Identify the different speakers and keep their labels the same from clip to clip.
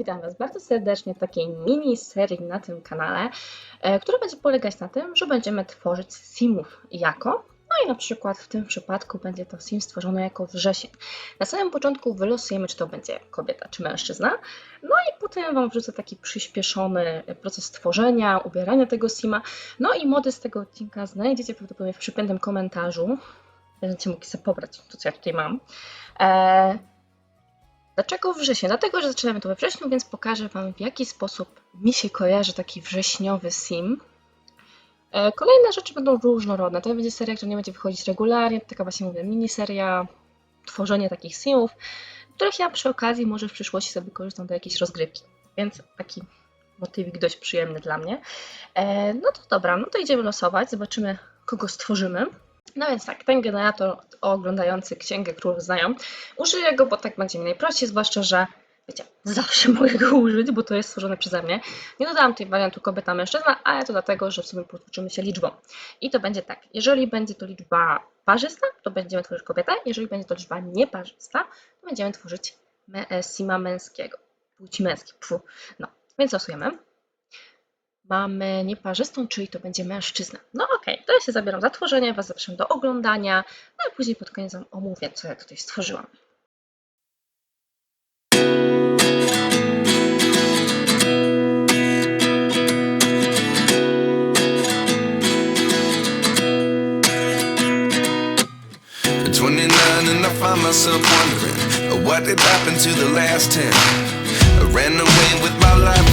Speaker 1: Witam Was bardzo serdecznie w takiej mini serii na tym kanale, e, która będzie polegać na tym, że będziemy tworzyć simów jako, no i na przykład w tym przypadku będzie to sim stworzony jako wrzesień. Na samym początku wylosujemy, czy to będzie kobieta, czy mężczyzna, no i potem Wam wrzucę taki przyspieszony proces tworzenia, ubierania tego sima, no i mody z tego odcinka znajdziecie prawdopodobnie w przypiętym komentarzu, będziecie mogli sobie pobrać to, co ja tutaj mam. E, Dlaczego wrzesień? Dlatego, że zaczynamy to we wrześniu, więc pokażę Wam, w jaki sposób mi się kojarzy taki wrześniowy sim. E, Kolejne rzeczy będą różnorodne. To będzie seria, która nie będzie wychodzić regularnie. Taka właśnie mówię, miniseria, tworzenie takich simów, których ja przy okazji może w przyszłości sobie korzystam do jakiejś rozgrywki. Więc taki motywik dość przyjemny dla mnie. E, No to dobra, no to idziemy losować, zobaczymy kogo stworzymy. No więc tak, ten generator oglądający Księgę Królów znają. Użyję go, bo tak będzie mi najprościej, zwłaszcza, że wiecie, zawsze mogę go użyć, bo to jest stworzone przeze mnie. Nie dodałam tutaj wariantu kobieta-mężczyzna, ale to dlatego, że w sumie potłuczymy się liczbą. I to będzie tak, jeżeli będzie to liczba parzysta, to będziemy tworzyć kobietę, jeżeli będzie to liczba nieparzysta, to będziemy tworzyć me- e, sima męskiego, płci męskiej. Pfu. No, więc losujemy. Mamy nieparzystą, czyli to będzie mężczyzna. No okej, to ja się zabieram za tworzenie, Was zapraszam do oglądania, no i później pod koniec Wam omówię, co ja tutaj stworzyłam.
Speaker 2: At 29 and I find myself wondering uh, what did happen to the last 10. I ran away with my life,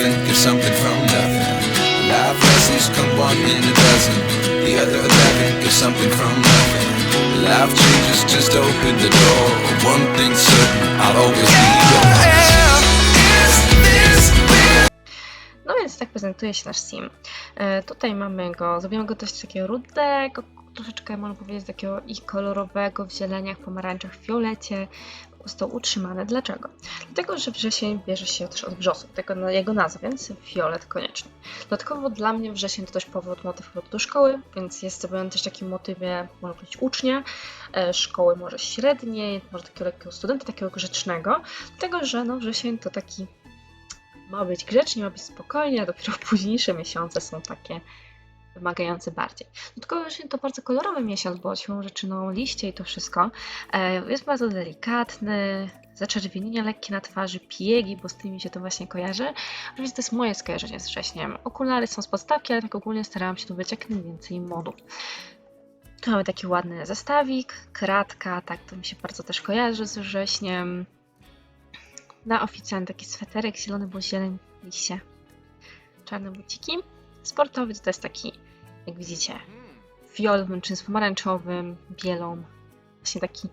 Speaker 2: Eleven give something from nothing. Life lessons come one in a dozen. The other eleven give something from nothing. Life changes, just open the door. One thing's certain, I'll always be yours.
Speaker 1: No więc tak prezentuje się nasz sim. E, tutaj mamy go, zrobimy go dość takiego rudego, troszeczkę można powiedzieć takiego i kolorowego w zieleniach, pomarańczach, fiolecie. Został utrzymany. Dlaczego? Dlatego, że wrzesień bierze się też od wrzosu, tego jego nazwa, więc fiolet koniecznie. Dodatkowo dla mnie wrzesień to też powód, motyw do szkoły, więc jest zrobiony też takim motywie, można powiedzieć, ucznia, e, szkoły może średniej, może takiego lekkiego studenta, takiego grzecznego, dlatego, że no, wrzesień to taki ma być grzecznie, ma być spokojnie, a dopiero późniejsze miesiące są takie wymagające bardziej. No właśnie to bardzo kolorowy miesiąc, bo siłą rzeczy no, liście i to wszystko e, jest bardzo delikatny, zaczerwienienia lekkie na twarzy, piegi, bo z tymi się to właśnie kojarzy. Oczywiście to jest moje skojarzenie z wrześniem. Okulary są z podstawki, ale tak ogólnie starałam się tu być jak najwięcej modów. Tu mamy taki ładny zestawik, kratka, tak to mi się bardzo też kojarzy z wrześniem. na oficjalny taki sweterek zielony, bo zieleń liście. Czarne buciki. Sportowy to jest taki, jak widzicie, fiolowym czy z pomarańczowym, bielą. Właśnie taki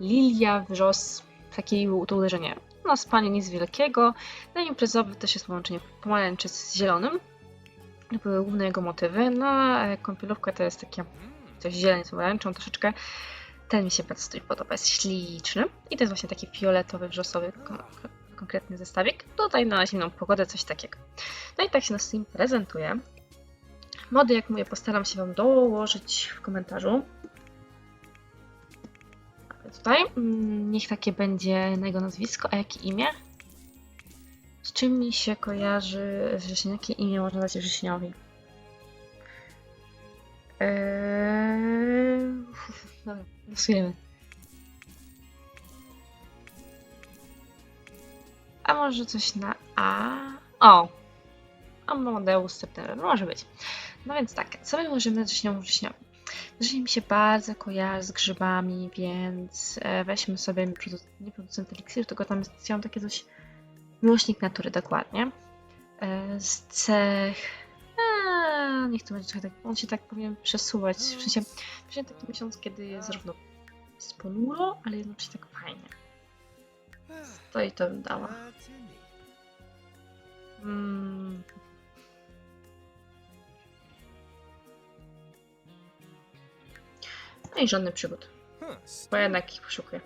Speaker 1: lilia, wrzos, takie to uderzenie. Na spanie nic wielkiego. Na imprezowy też jest połączenie pomarańczy z zielonym. To były główne jego motywy. No a kąpielówka to jest takie coś zieleń z pomarańczą troszeczkę. Ten mi się bardzo podoba, jest śliczny. I to jest właśnie taki fioletowy, wrzosowy kon- kon- konkretny zestawik. Tutaj na zimną pogodę coś takiego. No i tak się na Steam prezentuje. Mody, jak mówię, postaram się Wam dołożyć w komentarzu. Tutaj mm, niech takie będzie na jego nazwisko, a jakie imię? Z czym mi się kojarzy wrzesień? Jakie imię można dać wrześniowi? Eee... Dobra, losujemy. A może coś na A? O! Amadeus September, może być. No więc tak, co my możemy wrześniową wrześniowi? Wrzesień mi się bardzo kojarzy z grzybami, więc e, weźmy sobie nie producent eliksir, tylko tam chciałam takie coś miłośnik natury, dokładnie. E, z cech Eee, niech to będzie trochę tak, on się tak powinien przesuwać, w sensie, właśnie taki miesiąc, kiedy jest zarówno jest ponuro, ale jednocześnie tak fajnie. To i to bym dała. Mm. No i żadny przygód, bo jednak ich poszukuję.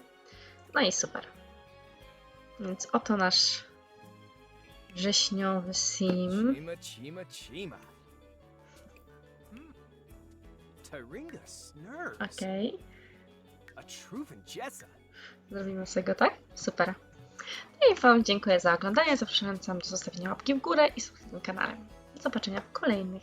Speaker 1: No i super. Więc oto nasz wrześniowy sim.
Speaker 3: Hmm.
Speaker 1: Okej.
Speaker 3: Jessa.
Speaker 1: Zrobimy sobie go tak? Super. No i Wam dziękuję za oglądanie. Zapraszam do zostawienia łapki w górę i subskrypcji na kanale. Do zobaczenia w kolejnych.